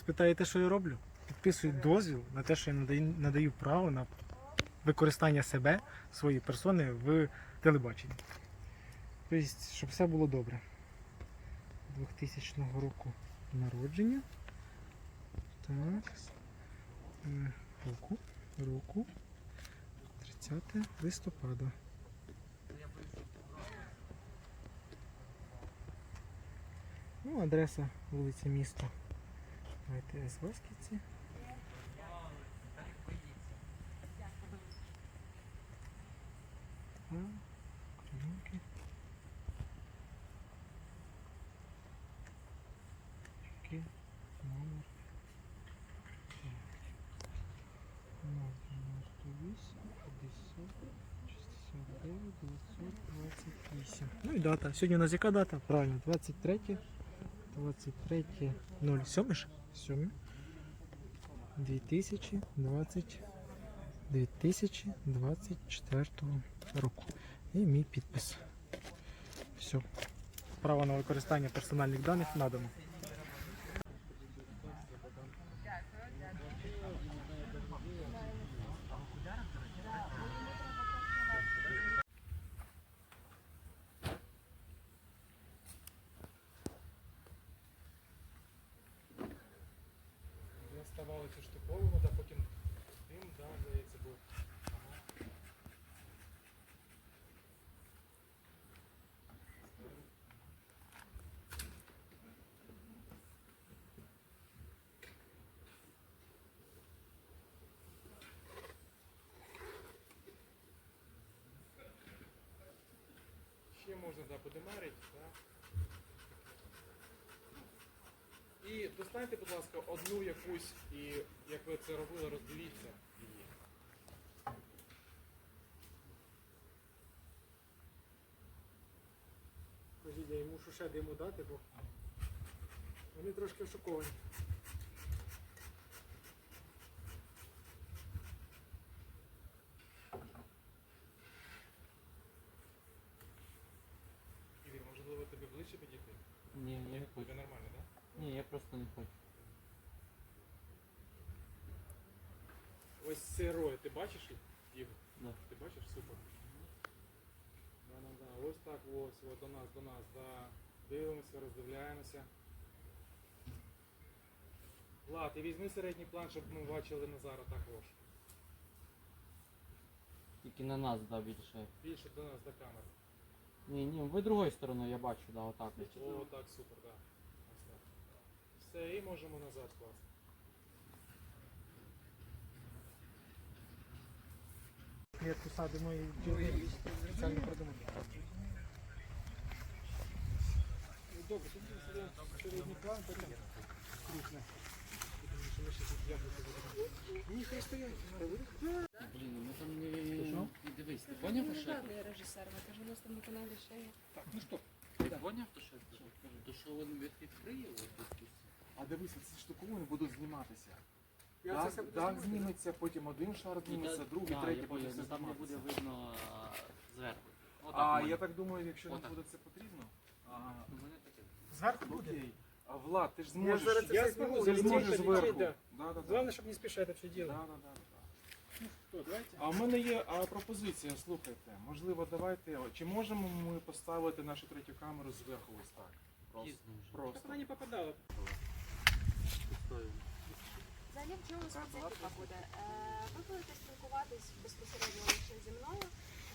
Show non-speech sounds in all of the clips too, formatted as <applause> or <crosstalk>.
Спитаєте, що я роблю? Підписую дозвіл на те, що я надаю, надаю право на використання себе, своєї персони в телебаченні. Тобто, щоб все було добре. 2000 року народження. Так. Е, Року. Року. 30 листопада. Ну, адреса вулиця міста. Давайте С. Васківці. Так, Українки. Який номер? Так. 098 50 69 928. Ну і дата. Сьогодні у нас яка дата? Правильно, 23 23 07 ж? 7 2020 2024 року. І мій підпис. Все. Право на використання персональних даних надано. Ми ставали цю штуковину, да потім тим, да, здається, був. Ще можна да, подимарити, да. І достаньте, будь ласка, одну якусь, і як ви це робили, роздивіться її. Кажіть, я мушу ще диму дати, бо вони трошки шоковані. Ігор, можливо, тебе ближче підійти? Ні, не. Тебе нормально, так? Ні, я просто не хочу. Ось це рої, ти бачиш їх? Да. Ти бачиш? Супер. Да, да, да. Ось так, ось, ось до нас, до нас, да. Дивимося, роздивляємося. Влад, і візьми середній план, щоб ми бачили Назара також. Тільки на нас, да, більше. Більше до нас, до камери. Ні, ні, ви другою стороною, я бачу, да, отак. О, так, супер, да. Все, і можемо назад класти. Клітку садимо і спеціально придумали. Добре, тоді сидимо середній план, потім крупне. Ми ще. Ні, хай стоять. Блін, ну там не... Дивись, ти поняв, що? Главный режиссер, мы кажем, у нас там на канале шея. Так, ну що? Ти поняв, то що? То що він відкриє. А дивися, ці штуковини будуть зніматися. Я Дах, це все буду дах знімати. зніметься, потім один шар зніметься, другий, да, третій, я потім поняв, все ну, там не буде зніматися. видно а, зверху. Отак А у мене. я так думаю, якщо нам Отак. буде це потрібно. А, У мене таке. Зверху буде. окей. А Влад, ти ж Я зможеш. зараз це Я все зможу, зніму, ти ж залетіть, зможеш полетіть, зверху. да. Да, да, да. Главное, чтобы не спешать это все Да, делать. да, да, да. Что, давайте. А в мене є а, пропозиція, слухайте. Можливо, давайте. о, Чи можемо ми поставити нашу третю камеру зверху ось так? Просто. Пізно вже. Чтобы Просто. она не попадала. Взагалі в чому специфіка буде? Ви будете спілкуватись безпосередньо лише зі мною,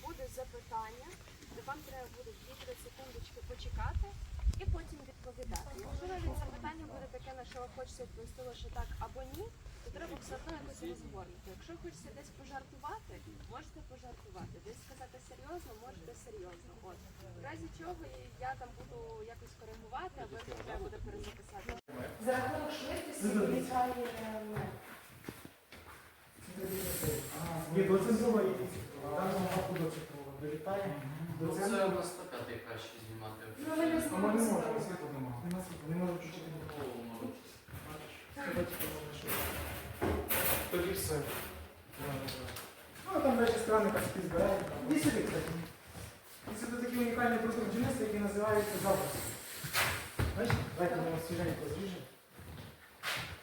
буде запитання, де вам треба буде 2-3 секундочки почекати і потім відповідати. Можливо, від запитання буде таке, на що ви хочете відповісти лише так або ні, то треба все одно якось розгорнути. Якщо хочеться десь пожартувати, можете пожартувати. Десь сказати серйозно, можете серйозно. От. В разі чого я там буду якось коригувати, або якщо треба буде перезаписати. За рахунок швидкості виникає Ні, доцентрово є. Там багато доцентрово. Долітає. Ну, До це центру. на 105 краще знімати. Ну, не А ми не можемо, світла немає. Не можу чуть-чуть. Голову можу. Тоді все. Ну, там далі страни так збирають. Іди сюди, кстати. І це такий унікальний продукт бджільництва, який називається запуск. Бачиш? Давайте ми його свіженько зріжемо.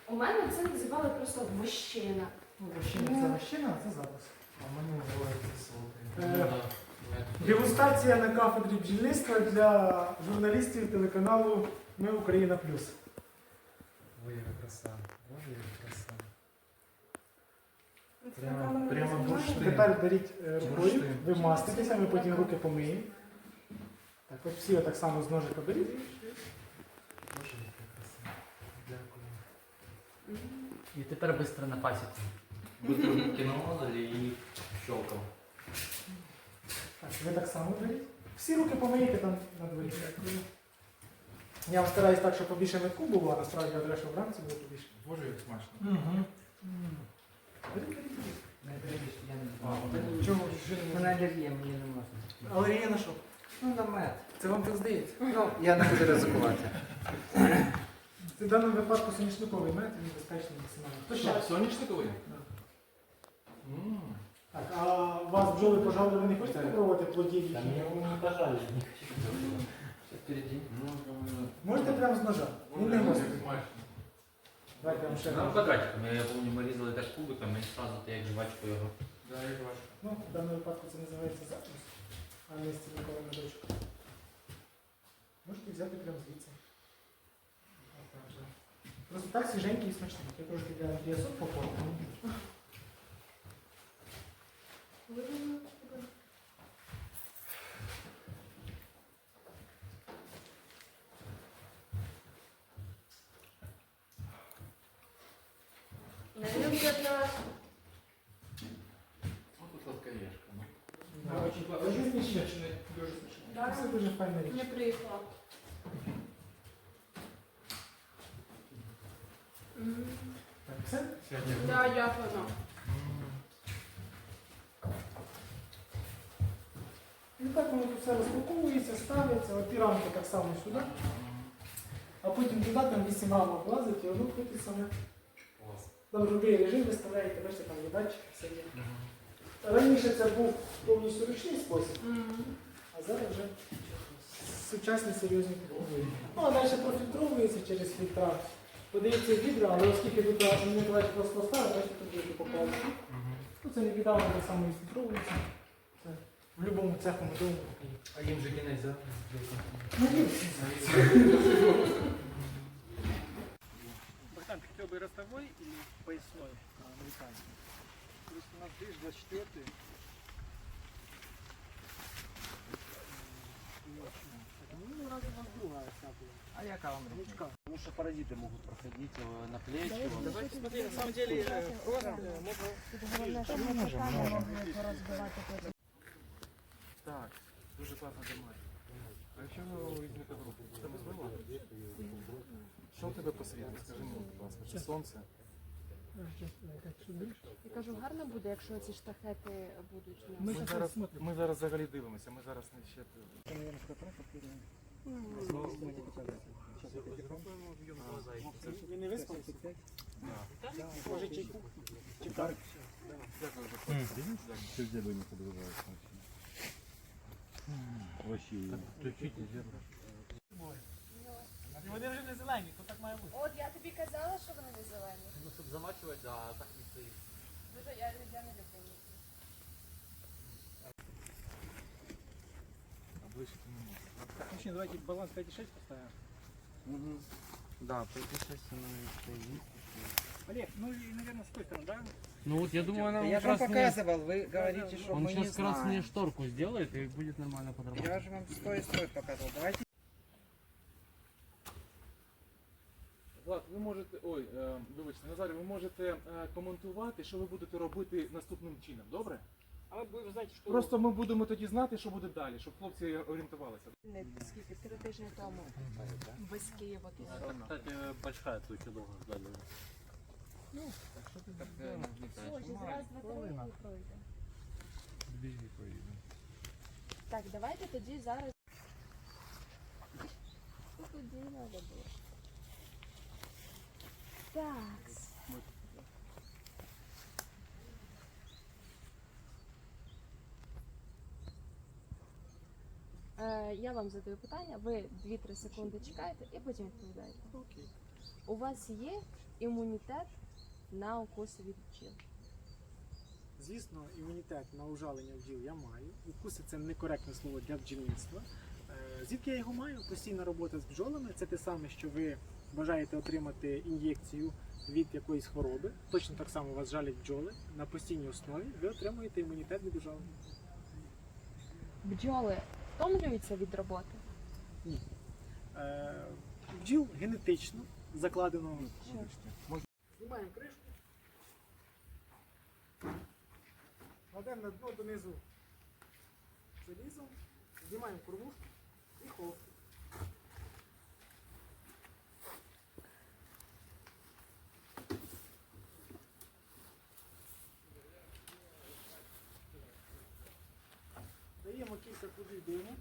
У мене це називали просто вощина. Ну, вощина це вощина, а це запис. А мене називається Ну, Е. Дегустація на кафедрі бджільництва для журналістів телеканалу Ми Україна Плюс. Ой, яка краса. Боже, яка краса. Прямо, прямо бурштин. Тепер беріть е, рукою, Бурштин. ви маститеся, ми потім руки помиємо. Так, от всі так само з ножика беріть. Боже, яка краса. Дякую. І тепер швидко на пасіку. Быстро кинули і щелкав. Так, ви так само беріть. Всі руки помиєте там на дворі. Я вам стараюсь так, щоб побільше метку було, а насправді я щоб вранці було побільше. Боже, як смачно. Угу. Беріть. Не можна? алергія, мені не можна. Алергія на що? Ну, на мед. Це вам так здається. Ну, я не буду ризикувати. В даному випадку соняшниковий мед, він безпечний максимально. Хто ще? Соняшниковий? Да. М. Так, а вас бджоли пожалуй, ви не хочете спробувати плодів? Та їхні? мені не бажали, не хочу. Можете прямо з ножа. Він не гострий. Давайте вам ще раз. квадратиками, я пам'ятаю, ми різали так кубиками і сразу ти як жвачку його. Да, як важко. Ну, в даному випадку це називається запис, а не стілікова медочок. Можете взяти прямо звідси. Отак же. Просто так свіженький і смачний. Я трошки для Андрія суп. Не люблять нас. Ось тут сладкоежка. ну. Да, Очень класно. Дуже смачний. Дуже смачний. Це дуже файна річ. Не приїхала. Так, все? Сьогодні. Да, дякую. І так воно тут все розпаковується, ставиться, от ті рамки так само сюди, а потім туди там 8 рамок влазить і воно крутить Там другий режим виставляєте, бачите, там є датчик, все є. Раніше це був повністю ручний спосіб, а зараз вже сучасні серйозні технології. Ну, а далі профільтровується через фільтра. Подається відра, але оскільки тут Андрій Миколаївич просто ставить, бачите, тут є поклали. Ну, це не біда, воно так само і фільтровується. Це в будь-якому цеху таке є. А їм же кінець, да? Ну, є. <laughs> Братан, ты хотел бы ростовой или поясной а, американский? То есть у нас, видишь, 24 Ну, раз у нас другая вся была. А яка вам річ? Ручка. Тому що паразити можуть проходити на плечі. Давайте смотри, на самом деле, э, рост э, можно... Так, дуже класна тематика. А якщо ви візьмете в руку, це можливо? Що в тебе по світу? Скажи мені, будь ласка, чи сонце? Я кажу, гарно буде, якщо ці штахети будуть у Ми нас. Ми щас зараз, посмотрим. ми зараз взагалі дивимося, ми зараз не ще... Это, наверное, фотоаппарат первый. Сейчас я телефон. Вы не выспался? Може чайку? Чайку? Дякую за фото. Все деда не подгружается вообще. Вообще. І вони вже не зелені, то так має бути. От я тобі казала, що вони не зелені. Ну, щоб замачувати, да, а так не стоїть. Дуже я, я не люблю. А ближче ти не можеш. Мужчина, давайте баланс 5,6 поставим. Да, 56 стоїть. Олег, ну и, наверное, с той стороны, да? Ну вот я думаю, она Я же вам показывал, вы говорите, что Он мы не сейчас красную знаем. шторку сделает и будет нормально подрабатывать. Я же вам стой и стой показывал. Давайте Влад, ви можете, ой, е, вибачте, Назарі, ви можете е, коментувати, що ви будете робити наступним чином, добре? А вы знаете, что... Просто ми будемо тоді знати, що буде далі, щоб хлопці орієнтувалися. Не скільки три тижні тому без Києва тут. Кстати, большая туча долго ждали. раз, два, три і пройде. Так, давайте тоді зараз. Що тоді треба було? Так. Е, я вам задаю питання, ви 2-3 секунди чекаєте і потім відповідаєте. Окей. У вас є імунітет на укуси від бджіл? Звісно, імунітет на ужалення бджіл я маю. Укуси це некоректне слово для бджільництва. Е, Звідки я його маю? Постійна робота з бджолами це те саме, що ви бажаєте отримати ін'єкцію від якоїсь хвороби. Точно так само вас жалять бджоли на постійній основі. Ви отримуєте імунітет від ужалення. Бджоли втомлюються від роботи? Е, Бджіл генетично закладено. Що? Знімаємо кришку. Кладемо на дно донизу залізом, знімаємо кормушку і холод. Кілька куди диму.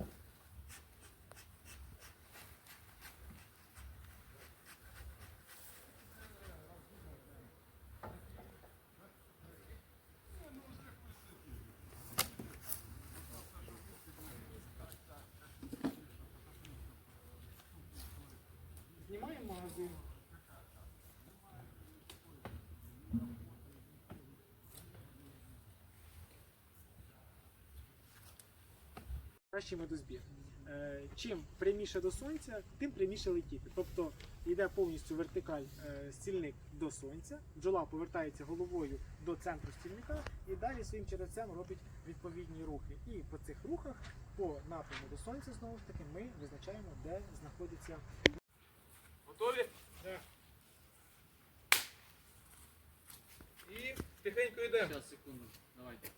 Знімаємо магазин. Кращий медозбір. Е, Чим пряміше до сонця, тим пряміше летіти. Тобто йде повністю вертикаль е, стільник до сонця, бджола повертається головою до центру стільника і далі своїм черевцем робить відповідні рухи. І по цих рухах, по напряму до сонця, знову ж таки, ми визначаємо, де знаходиться Готові? Да. І тихенько йдемо. Зараз, секунду, давайте.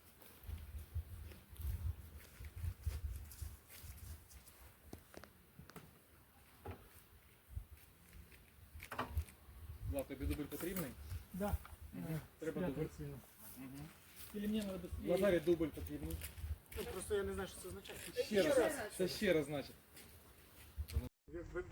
Влад, тобі дубль потрібний? Да. Мгм. Треба дубль. Мгм. Или мне надо... Лазарі дубль потрібний. Ну, просто я не знаю, що це означає. Ще раз. Це ще раз значить.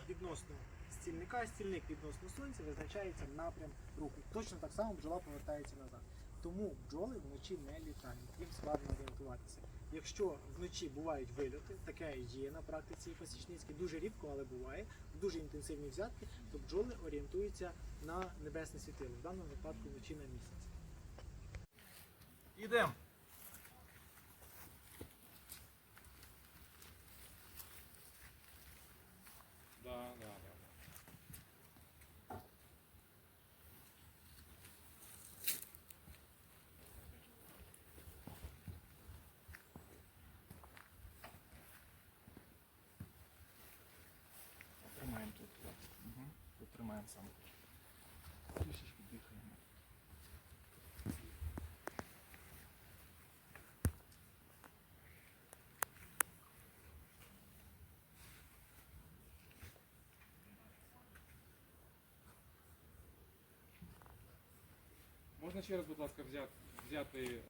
Відносно стільника, стільник відносно сонця визначається напрям руху. Точно так само бджола повертається назад. Тому бджоли вночі не літають, їм складно орієнтуватися. Якщо вночі бувають вильоти, таке є на практиці пасічницькій, дуже рідко, але буває, дуже інтенсивні взятки, то бджоли орієнтуються на небесне світило, в даному випадку вночі на місяць. Ідемо. Да, да, да. Тримаємо тут. Угу. Тримаємо. Трішечки дихаємо. Можна ще раз, будь ласка, взяти, взяти.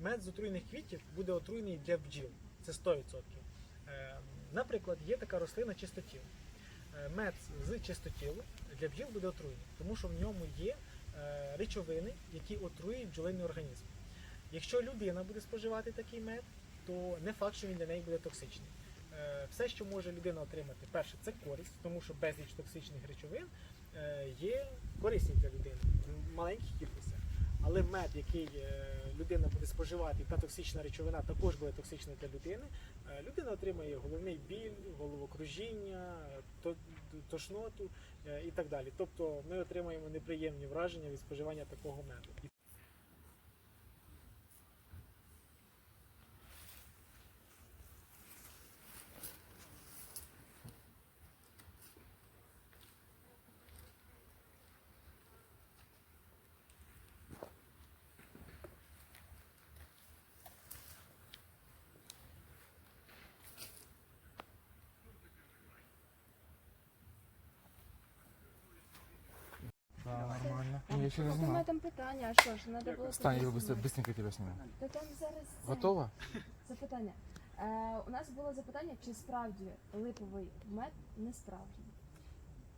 Мед з отруйних квітів буде отруйний для бджіл. Це 100%. Е, Наприклад, є така рослина чистотіл. Е, Мед з чистотілу для бджіл буде отруйний, тому що в ньому є е, речовини, які отруюють бджолиний організм. Якщо людина буде споживати такий мед, то не факт, що він для неї буде токсичний. Е, Все, що може людина отримати, перше, це користь, тому що безліч токсичних речовин є корисні для людини в кількостях. Але мед, який е, людина буде споживати, та токсична речовина також буде токсична для людини. е, Людина отримає головний біль, головокружіння, то- тошноту е, і так далі. Тобто ми отримаємо неприємні враження від споживання такого меду. Да, ще не у знімав. там питання, а що ж, треба було... Стань, я быстро, знімати. быстренько тебя сниму. Та там зараз це, Готова? запитання. Е, у нас було запитання, чи справді липовий мед не справжній.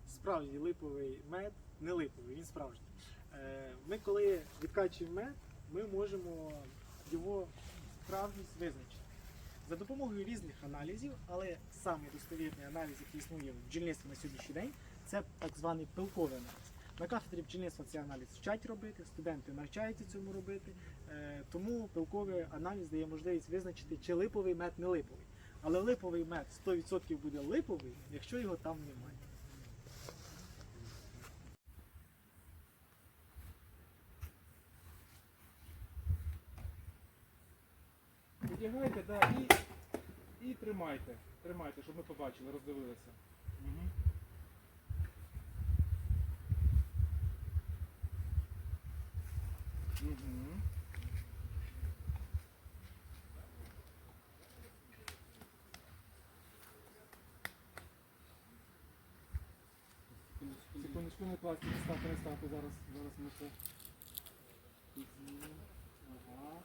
Справжній липовий мед, не липовий, він справжній. Е, Ми коли відкачуємо мед, ми можемо його справжність визначити. За допомогою різних аналізів, але самий достовірний аналіз, який існує в бджільництві на сьогоднішній день, це так званий пилковий аналіз. На кафедрі бджільництва цей аналіз вчать робити, студенти навчаються цьому робити. Е, Тому пилковий аналіз дає можливість визначити, чи липовий мед не липовий. Але липовий мед 100% буде липовий, якщо його там немає. Одягайте, да, і, і тримайте. Тримайте, щоб ми побачили, роздивилися. Угу. Угу. Секундочку, не пластик, ставте, не ставте, зараз, зараз ми це. Підзнімемо. Ага.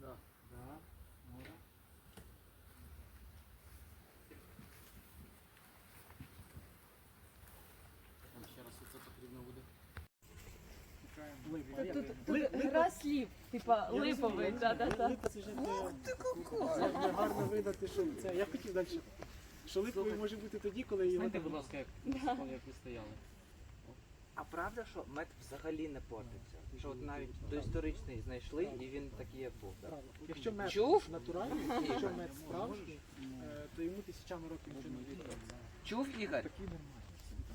Да. Да, може. Там ще раз оце потрібно буде. Липовий. Тут, Ли- тут типа липовий, да, да, да. ж як, як гарно видати, що це. Я хотів далі. Що липовий може бути тоді, коли його Знаєте, будь ласка, як, як ви стояли. А правда, що мед взагалі не портиться? Що от навіть доісторичний знайшли і він такий як був. так? Якщо мед Чув? натуральний, якщо мед справжній, е, то йому тисячами років нічого не. Чув Ігор?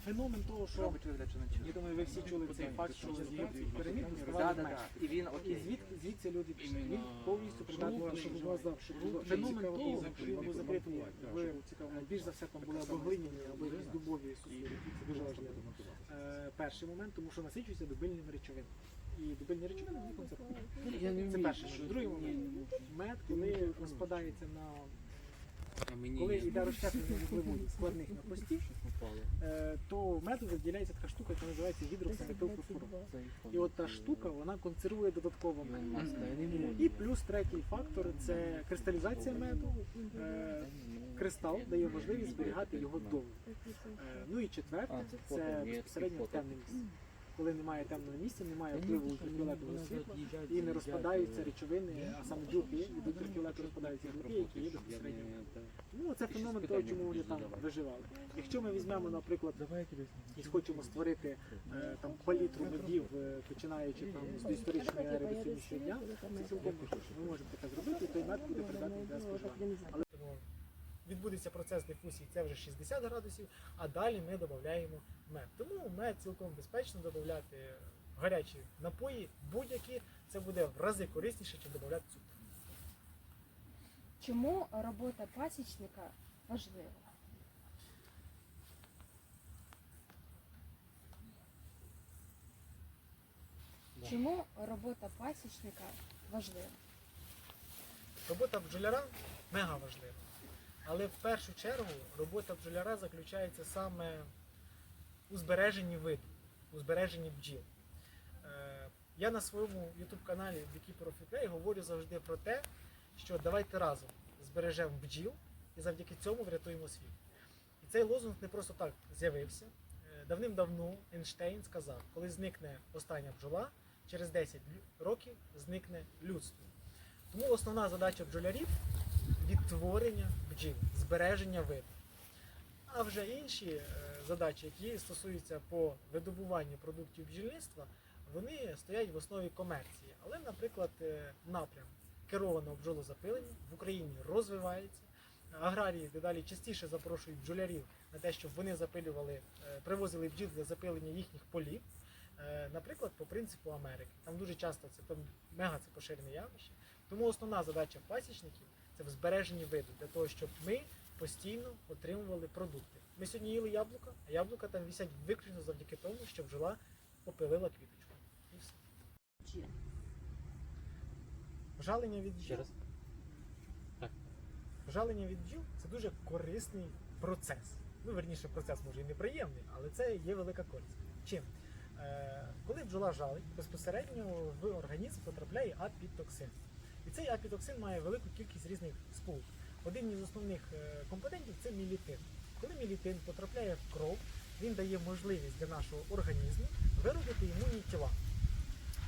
Феномен того, що Робить вигляд, що не чув. я думаю, ви всі чули цей факт, що з єгипетських пірамід Да, да, да. І він І окей. звідки звідси люди пішли. Він повністю придатний щоб вас щоб було Феномен того, що він був закритий в більш за все там були або глиняні, або якісь дубові сусіди. Це дуже важливо. Е, Перший момент, тому що насичується дубильними речовинами. І дубильні речовини вони концертують. Це перший момент. Другий момент. Мед, коли розпадається на коли йде розщеплення вуглеводів складних на пості, е, то в меду виділяється така штука, яка називається гідроксилфосфору. І от та штука вона консервує додатково мед. І плюс третій фактор це кристалізація меду. Е, Кристал дає можливість зберігати його довго. Е, Ну і четверте це безпосередньо темне місце. Коли немає темного місця, немає впливу ультрафіолетового світла і не розпадаються речовини, а саме білки від ультрафіолету розпадаються білки, які є безпосередньо. Ну це феномен того, чому вони там виживали. Якщо ми візьмемо, наприклад, і хочемо створити е, там палітру медів, е, починаючи там з доісторичної ери до сьогоднішнього дня, це цілком можливо. Ми можемо таке зробити, і той мед буде придатний для споживання. Але відбудеться процес дифузії, це вже 60 градусів, а далі ми додаємо мед. Тому мед цілком безпечно додати гарячі напої, будь-які, це буде в рази корисніше, ніж додати цукор. Чому робота пасічника важлива? Чому робота пасічника важлива? Робота бджоляра мега важлива. Але в першу чергу робота бджоляра заключається саме у збереженні виду, у збереженні бджіл. Е, Я на своєму YouTube каналі Beekeeper говорю завжди про те, що давайте разом збережемо бджіл і завдяки цьому врятуємо світ. І цей лозунг не просто так з'явився. Е, Давним-давно Ейнштейн сказав, коли зникне остання бджола, через 10 років зникне людство. Тому основна задача бджолярів відтворення бджіл, збереження виду. А вже інші е, задачі, які стосуються по видобуванню продуктів бджільництва, вони стоять в основі комерції. Але, наприклад, е, напрям керованого бджолозапилення в Україні розвивається. Аграрії дедалі частіше запрошують бджолярів на те, щоб вони запилювали, е, привозили бджіл для запилення їхніх полів. Наприклад, по принципу Америки. Там дуже часто це там мега це поширене явище. Тому основна задача пасічників це в збереженні виду, для того, щоб ми постійно отримували продукти. Ми сьогодні їли яблука, а яблука там висять виключно завдяки тому, що бджола попилила квіточку. І все. Жалення від бджіл. раз. Жалення від бджіл це дуже корисний процес. Ну, верніше, процес може і неприємний, але це є велика користь. Чим? Е, коли бджола жалить, безпосередньо в організм потрапляє апітоксин. І цей апітоксин має велику кількість різних сполук. Один із основних е, компонентів це мілітин. Коли мілітин потрапляє в кров, він дає можливість для нашого організму виробити імунні тіла.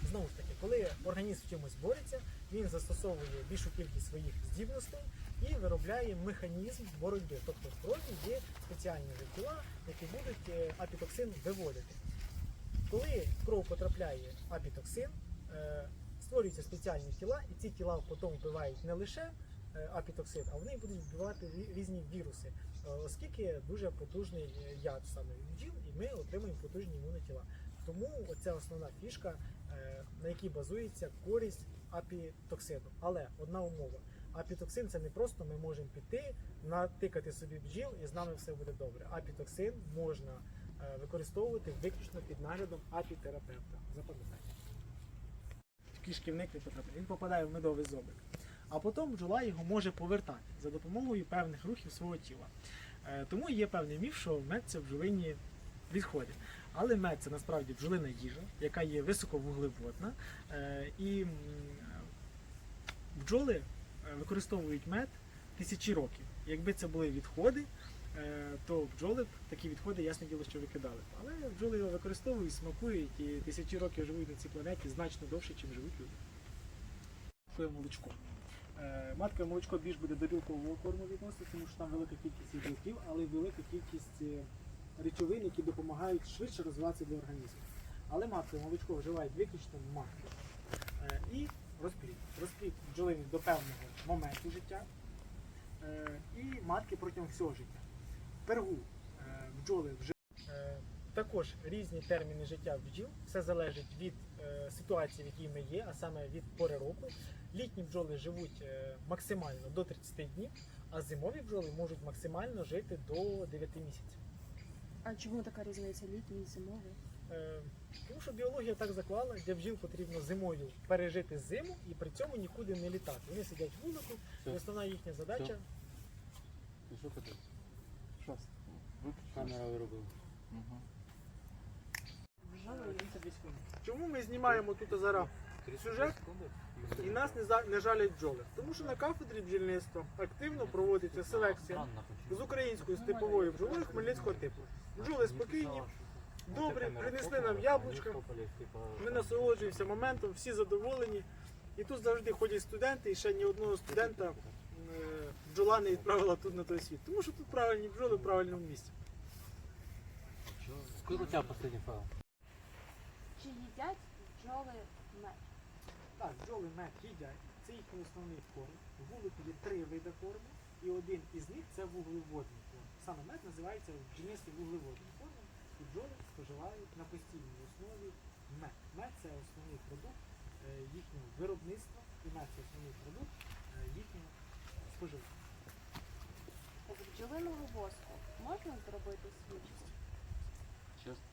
Знову ж таки, коли організм з чимось бореться, він застосовує більшу кількість своїх здібностей і виробляє механізм боротьби. Тобто в крові є спеціальні тіла, які будуть е, апітоксин виводити. Коли в кров потрапляє апітоксин, е, створюються спеціальні тіла, і ці тіла потім вбивають не лише е, апітоксин, а вони будуть вбивати різні віруси, е, оскільки дуже потужний е, яд саме від і ми отримуємо потужні імунотіла. Тому оця основна фішка, на якій базується користь апітоксину. Але одна умова. Апітоксин це не просто ми можемо піти, натикати собі бджіл і з нами все буде добре. Апітоксин можна використовувати виключно під наглядом апітерапевта. Запам'ятайте. Кишківник не потрапляє. Він попадає в медовий зобик. А потім бджола його може повертати за допомогою певних рухів свого тіла. Е, Тому є певний міф, що мед це бджолині відходи. Але мед це насправді бджолина їжа, яка є високовуглеводна. Е, І бджоли е, використовують мед тисячі років. Якби це були відходи, то бджоли такі відходи, ясне діло, що викидали. Але бджоли його використовують, смакують і тисячі років живуть на цій планеті значно довше, ніж живуть люди. Маткове молочко. Е, Маткове молочко більш буде до білкового корму відноситься, тому що там велика кількість білків, але й велика кількість е, речовин, які допомагають швидше розвиватися для організму. Але маткове молочко вживають виключно матки. Е, І розплід. Розплід бджолини до певного моменту життя е, і матки протягом всього життя. Пергу е, бджоли вже Е, також різні терміни життя бджіл. Все залежить від е, ситуації, в якій ми є, а саме від пори року. Літні бджоли живуть е, максимально до 30 днів, а зимові бджоли можуть максимально жити до 9 місяців. А чому така різниця літній і зимовий? Е, тому що біологія так заклала, для бджіл потрібно зимою пережити зиму і при цьому нікуди не літати. Вони сидять в вулику, і основна їхня задача що таке? Щас. Камера виробила. Угу. Чому ми знімаємо тут зараз сюжет і нас не, за- не жалять бджоли? Тому що на кафедрі бджільництва активно проводиться селекція з українською степовою бджолою хмельницького типу. Бджоли спокійні, добрі, принесли нам яблучка, ми насолоджуємося моментом, всі задоволені. І тут завжди ходять студенти, і ще ні одного студента бджола не відправила тут на той світ. Тому що тут правильні бджоли в правильному місці. Тебя последний файл? Чи їдять бджоли мед? Так, бджоли мед їдять. Це їхній основний корм. В вулику є три види корму, і один із них це вуглеводний корм. Саме мед називається в бджільництві вуглеводним кормом, і бджоли споживають на постійній основі мед. Мед це основний продукт е, їхнього виробництва, і мед це основний продукт е, їхнього споживання. З бджолиного воску можна зробити свічку? Чесно.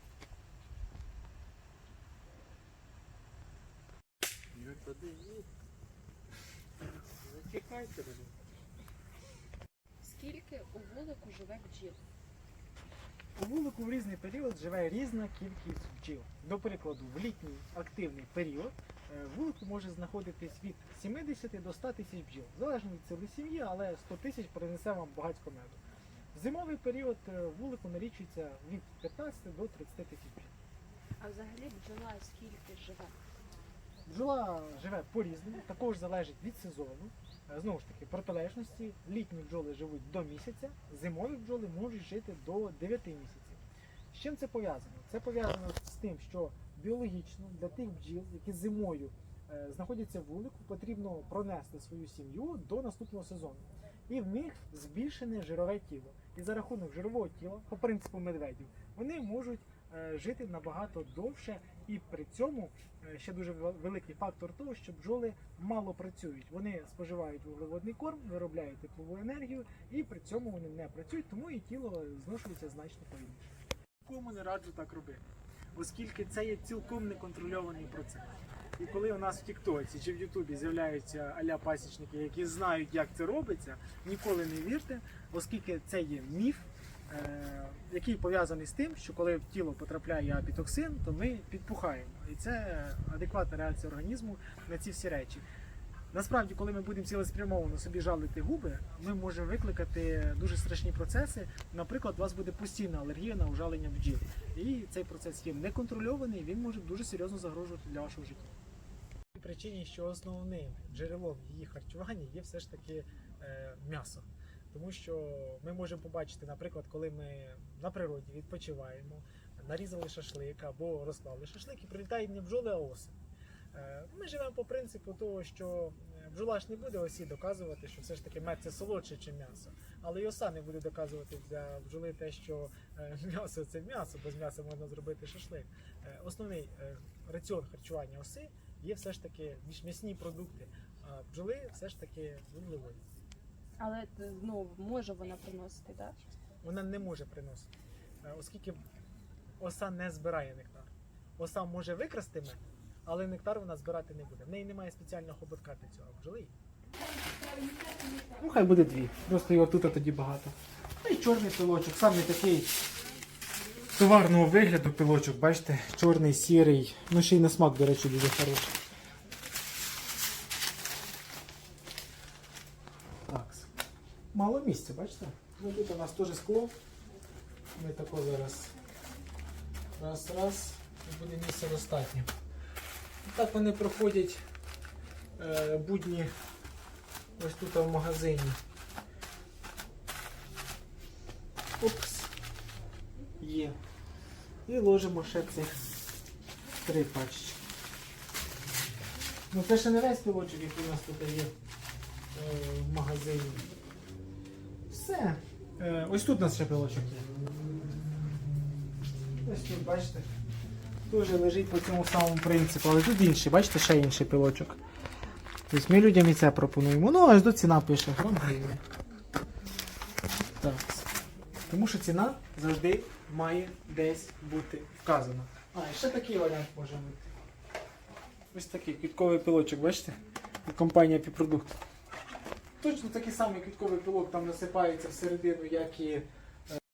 Зачекайте мене. Скільки у вулику живе бджіл? У вулику в різний період живе різна кількість бджіл. До прикладу, в літній активний період вулику може знаходитись від 70 до 100 тисяч бджіл. Залежно від сили сім'ї, але 100 тисяч принесе вам багатько меду. В зимовий період е, вулику налічується від 15 до 30 тисяч бджіл. А взагалі бджола скільки живе? Бджола живе по-різному, також залежить від сезону. Е, Знову ж таки, протилежності. Літні бджоли живуть до місяця, зимові бджоли можуть жити до 9 місяців. З чим це пов'язано? Це пов'язано з тим, що біологічно для тих бджіл, які зимою е, знаходяться в вулику, потрібно пронести свою сім'ю до наступного сезону. І в них збільшене жирове тіло. І за рахунок жирового тіла, по принципу медведів, вони можуть е, жити набагато довше, і при цьому е, ще дуже великий фактор того, що бджоли мало працюють. Вони споживають вуглеводний корм, виробляють теплову енергію, і при цьому вони не працюють, тому і тіло зношується значно повільніше. Кому не раджу так робити, оскільки це є цілком неконтрольований процес. І коли у нас в Тіктоці чи в Ютубі з'являються аля пасічники, які знають, як це робиться, ніколи не вірте, оскільки це є міф, е, який пов'язаний з тим, що коли в тіло потрапляє апітоксин, то ми підпухаємо. І це адекватна реакція організму на ці всі речі. Насправді, коли ми будемо цілеспрямовано собі жалити губи, ми можемо викликати дуже страшні процеси. Наприклад, у вас буде постійна алергія на ужалення бджіл. І цей процес є неконтрольований, він може дуже серйозно загрожувати для вашого життя. причині, що основним джерелом її харчування є все ж таки е, м'ясо. Тому що ми можемо побачити, наприклад, коли ми на природі відпочиваємо, нарізали шашлик або розклали шашлик і прилітають не бджоли, а оси. Е, Ми живемо по принципу того, що е, бджола ж не буде осі доказувати, що все ж таки мед це солодше, ніж м'ясо. Але й оса не буде доказувати для бджоли те, що е, <laughs> м'ясо це м'ясо, без м'яса можна зробити шашлик. Основний раціон харчування оси є все ж таки більш м'ясні продукти, а бджоли все ж таки вуглеводі. Але ну може вона приносити, так? Вона не може приносити, оскільки оса не збирає нектар. Оса може викрасти мед, але нектар вона збирати не буде. В неї немає спеціального хоботка для цього. Бджоли. Ну, хай буде дві. Просто його тут тоді багато. Ну і чорний пилочок, саме такий товарного вигляду пилочок, бачите, чорний, сірий. Ну ще й на смак, до речі, дуже хороший. Так. Мало місця, бачите? Ну тут у нас теж скло. Ми тако зараз. Раз, раз. І буде місця достатньо. Так вони проходять е, будні ось тут в магазині. Опс. Є. І ложимо ще цих три пачечки. Ну це ще не весь пілочок, який у нас тут є е, в магазині. Все. Е, ось тут у нас ще пилочок є. Ось тут, бачите. Теж лежить по цьому самому принципу, але тут інший, бачите, ще інший пилочок. Тобто ми людям і це пропонуємо. Ну, аж до ціна пише. Так. Тому що ціна завжди має десь бути вказана. А, і ще такий варіант може бути. Ось такий квітковий пилочок, бачите? Від компанії Піпродукт. Точно такий самий квітковий пилок там насипається всередину, як і